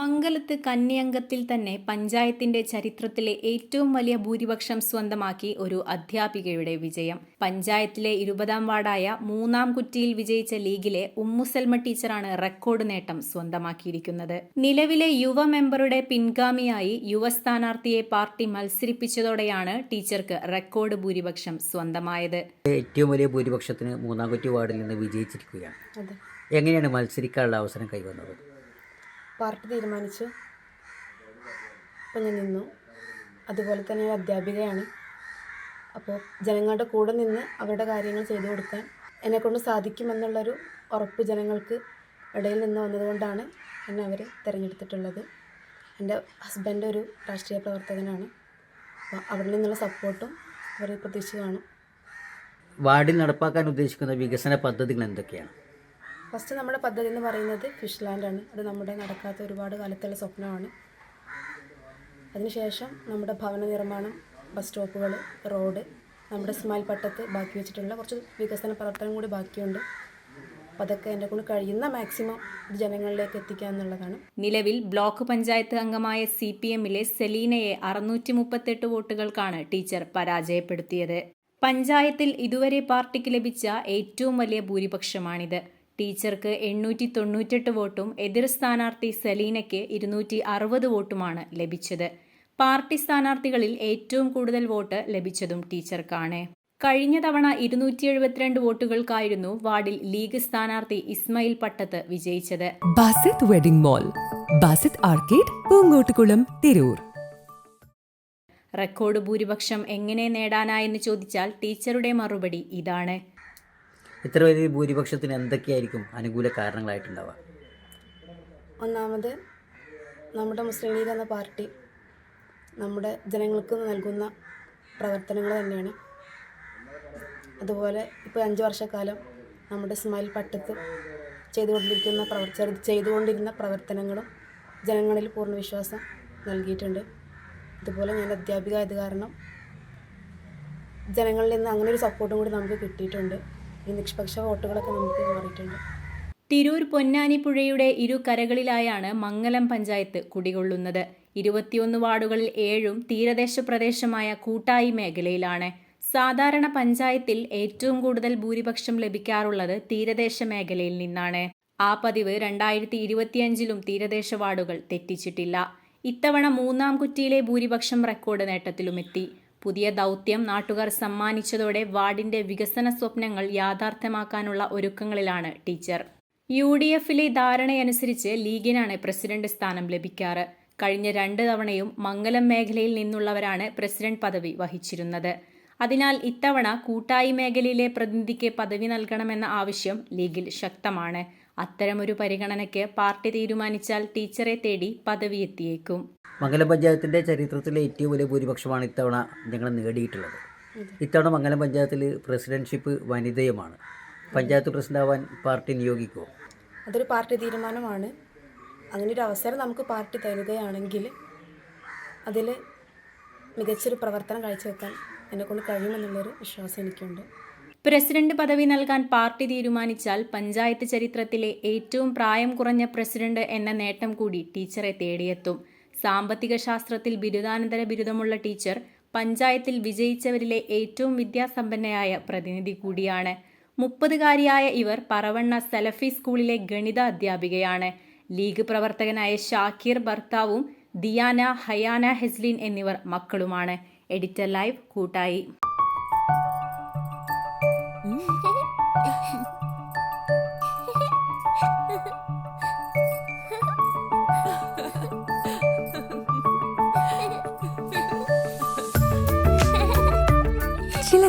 മംഗലത്ത് കന്യംഗത്തിൽ തന്നെ പഞ്ചായത്തിന്റെ ചരിത്രത്തിലെ ഏറ്റവും വലിയ ഭൂരിപക്ഷം സ്വന്തമാക്കി ഒരു അധ്യാപികയുടെ വിജയം. പഞ്ചായത്തിലെ ഇരുപതാം വാർഡായ മൂന്നാം കുറ്റിയിൽ വിജയിച്ച ലീഗിലെ ഉമ്മുസൽമ ടീച്ചറാണ് റെക്കോർഡ് നേട്ടം സ്വന്തമാക്കിയിരിക്കുന്നത്. നിലവിലെ യുവ മെമ്പറുടെ പിൻഗാമിയായി യുവ സ്ഥാനാർത്ഥിയെ പാർട്ടി മത്സരിപ്പിച്ചതോടെയാണ് ടീച്ചർക്ക് റെക്കോർഡ് ഭൂരിപക്ഷം സ്വന്തമായത്. ഏറ്റവും വലിയ ഭൂരിപക്ഷത്തിന് മൂന്നാം കുറ്റി വാർഡിൽ നിന്ന് വിജയിച്ചിരിക്കുകയാണ്. എങ്ങനെയാണ് മത്സരിക്കാനുള്ള അവസരം കൈവന്നത്? പാർട്ടി തീരുമാനിച്ചു അപ്പം ഞാൻ നിന്നു. അതുപോലെ തന്നെ ഒരു അധ്യാപികയാണ്. അപ്പോൾ ജനങ്ങളുടെ കൂടെ നിന്ന് അവരുടെ കാര്യങ്ങൾ ചെയ്തു കൊടുക്കാൻ എന്നെക്കൊണ്ട് സാധിക്കുമെന്നുള്ളൊരു ഉറപ്പ് ജനങ്ങൾക്ക് ഇടയിൽ നിന്ന് വന്നതുകൊണ്ടാണ് എന്നെ അവർ തിരഞ്ഞെടുത്തിട്ടുള്ളത്. എന്റെ ഹസ്ബൻഡ് ഒരു രാഷ്ട്രീയ പ്രവർത്തകനാണ്. അപ്പോൾ അവിടെ നിന്നുള്ള സപ്പോർട്ടും അവർ പ്രതീക്ഷിച്ച് കാണും. വാർഡിൽ നടപ്പാക്കാൻ ഉദ്ദേശിക്കുന്ന വികസന പദ്ധതികൾ എന്തൊക്കെയാണ്? ഫസ്റ്റ് നമ്മുടെ പദ്ധതി എന്ന് പറയുന്നത് ഫിഷ് ലാൻഡാണ്. അത് നമ്മുടെ നടക്കാത്ത ഒരുപാട് കാലത്തുള്ള സ്വപ്നമാണ്. അതിനുശേഷം നമ്മുടെ ഭവന നിർമ്മാണം ബസ് സ്റ്റോപ്പുകൾ റോഡ് നമ്മുടെ സ്മൈൽ പട്ടത്ത് ബാക്കി വെച്ചിട്ടുള്ള കുറച്ച് വികസന പ്രവർത്തനം കൂടി ബാക്കിയുണ്ട്. അതൊക്കെ എന്റെ കൊണ്ട് കഴിയുന്ന മാക്സിമം ജനങ്ങളിലേക്ക് എത്തിക്കുക എന്നുള്ളതാണ്. നിലവിൽ ബ്ലോക്ക് പഞ്ചായത്ത് അംഗമായ സി പി എമ്മിലെ സെലീനയെ അറുന്നൂറ്റി മുപ്പത്തെട്ട് വോട്ടുകൾക്കാണ് ടീച്ചർ പരാജയപ്പെടുത്തിയത്. പഞ്ചായത്തിൽ ഇതുവരെ പാർട്ടിക്ക് ലഭിച്ച ഏറ്റവും വലിയ ഭൂരിപക്ഷമാണിത്. ടീച്ചർക്ക് എണ്ണൂറ്റി തൊണ്ണൂറ്റെട്ട് വോട്ടും എതിർ സ്ഥാനാർത്ഥി സലീനയ്ക്ക് ഇരുന്നൂറ്റി അറുപത് വോട്ടുമാണ് ലഭിച്ചത്. പാർട്ടി സ്ഥാനാർത്ഥികളിൽ ഏറ്റവും കൂടുതൽ വോട്ട് ലഭിച്ചതും ടീച്ചർക്കാണ്. കഴിഞ്ഞ തവണ ഇരുന്നൂറ്റി എഴുപത്തിരണ്ട് വോട്ടുകൾക്കായിരുന്നു വാർഡിൽ ലീഗ് സ്ഥാനാർത്ഥി ഇസ്മയിൽ പട്ടത്ത് വിജയിച്ചത്. Basith wedding mall Basith arcade Poongottukulam Tirur. Record ഭൂരിപക്ഷം എങ്ങനെ നേടാനായെന്ന് ചോദിച്ചാൽ ടീച്ചറുടെ മറുപടി ഇതാണ്. ഇത്ര വലിയ ഭൂരിപക്ഷത്തിന് എന്തൊക്കെയായിരിക്കും അനുകൂല കാരണങ്ങളായിട്ടുണ്ടാവുക? ഒന്നാമത് നമ്മുടെ മുസ്ലിം ലീഗ് എന്ന പാർട്ടി നമ്മുടെ ജനങ്ങൾക്ക് നൽകുന്ന പ്രവർത്തനങ്ങൾ തന്നെയാണ്. അതുപോലെ ഇപ്പോൾ അഞ്ച് വർഷക്കാലം നമ്മുടെ സ്മൈൽ പട്ടത്ത് ചെയ്തുകൊണ്ടിരിക്കുന്ന പ്രവർത്തി ചെറു- ചെയ്തുകൊണ്ടിരുന്ന പ്രവർത്തനങ്ങളും ജനങ്ങളിൽ പൂർണ വിശ്വാസം നൽകിയിട്ടുണ്ട്. അതുപോലെ ഞാൻ അധ്യാപിക ആയത് കാരണം ജനങ്ങളിൽ നിന്ന് അങ്ങനെ ഒരു സപ്പോർട്ടും കൂടി നമുക്ക് കിട്ടിയിട്ടുണ്ട്. ഈ നിഷ്പക്ഷ വോട്ടുകളൊക്കെ നമുക്ക് മാറിയിട്ടുണ്ട്. തിരൂർ പൊന്നാനി പുഴയുടെ ഇരു കരകളിലായാണ് മംഗലം പഞ്ചായത്ത് കുടികൊള്ളുന്നത്. ഇരുപത്തിയൊന്ന് വാർഡുകളിൽ ഏഴും തീരദേശ പ്രദേശമായ കൂട്ടായി മേഖലയിലാണ്. സാധാരണ പഞ്ചായത്തിൽ ഏറ്റവും കൂടുതൽ ഭൂരിപക്ഷം ലഭിക്കാറുള്ളത് തീരദേശ മേഖലയിൽ നിന്നാണ്. ആ പതിവ് രണ്ടായിരത്തി ഇരുപത്തിയഞ്ചിലും തീരദേശ വാർഡുകൾ തെറ്റിച്ചിട്ടില്ല. ഇത്തവണ മൂന്നാം കുറ്റിയിലെ ഭൂരിപക്ഷം റെക്കോർഡ് നേട്ടത്തിലുമെത്തി. പുതിയ ദൗത്യം നാട്ടുകാർ സമ്മാനിച്ചതോടെ വാർഡിന്റെ വികസന സ്വപ്നങ്ങൾ യാഥാർത്ഥ്യമാക്കാനുള്ള ഒരുക്കങ്ങളിലാണ് ടീച്ചർ. യു ഡി എഫിലെ ധാരണയനുസരിച്ച് ലീഗിനാണ് പ്രസിഡന്റ് സ്ഥാനം ലഭിക്കാറ്. കഴിഞ്ഞ രണ്ട് തവണയും മംഗലം മേഖലയിൽ നിന്നുള്ളവരാണ് പ്രസിഡന്റ് പദവി വഹിച്ചിരുന്നത്. അതിനാൽ ഇത്തവണ കൂട്ടായി മേഖലയിലെ പ്രതിനിധിക്ക് പദവി നൽകണമെന്ന ആവശ്യം ലീഗിൽ ശക്തമാണ്. അത്തരമൊരു പരിഗണനയ്ക്ക് പാർട്ടി തീരുമാനിച്ചാൽ ടീച്ചറെ തേടി പദവി എത്തിയേക്കും. മംഗലം പഞ്ചായത്തിന്റെ ചരിത്രത്തിലെ ഏറ്റവും വലിയ ഭൂരിപക്ഷമാണ് ഇത്തവണ ഞങ്ങൾ നേടിയിട്ടുള്ളത്. ഇത്തവണ മംഗലം പഞ്ചായത്തിൽ പ്രസിഡൻഷിപ്പ് വനിതയുമാണ്. പഞ്ചായത്ത് പ്രസിഡന്റാവാൻ പാർട്ടി നിയോഗിക്കുമോ അതൊരു പാർട്ടി തീരുമാനമാണ്. അങ്ങനെ ഒരു അവസരം നമുക്ക് പാർട്ടി തരുകയാണെങ്കിൽ അതിൽ മികച്ചൊരു പ്രവർത്തനം കാഴ്ചവെക്കാൻ എന്നെക്കൊണ്ട് കഴിയുമെന്നുള്ളൊരു വിശ്വാസം എനിക്കുണ്ട്. പ്രസിഡന്റ് പദവി നൽകാൻ പാർട്ടി തീരുമാനിച്ചാൽ പഞ്ചായത്ത് ചരിത്രത്തിലെ ഏറ്റവും പ്രായം കുറഞ്ഞ പ്രസിഡന്റ് എന്ന നേട്ടം കൂടി ടീച്ചറെ തേടിയെത്തും. സാമ്പത്തിക ശാസ്ത്രത്തിൽ ബിരുദാനന്തര ബിരുദമുള്ള ടീച്ചർ പഞ്ചായത്തിൽ വിജയിച്ചവരിലെ ഏറ്റവും വിദ്യാസമ്പന്നയായ പ്രതിനിധി കൂടിയാണ്. മുപ്പതുകാരിയായ ഇവർ പറവണ്ണ സലഫി സ്കൂളിലെ ഗണിത അധ്യാപികയാണ്. ലീഗ് പ്രവർത്തകനായ ഷാക്കിർ ഭർത്താവും ദിയാന ഹയാന ഹെസ്ലിൻ എന്നിവർ മക്കളുമാണ്. എഡിറ്റർ ലൈവ് കൂട്ടായി.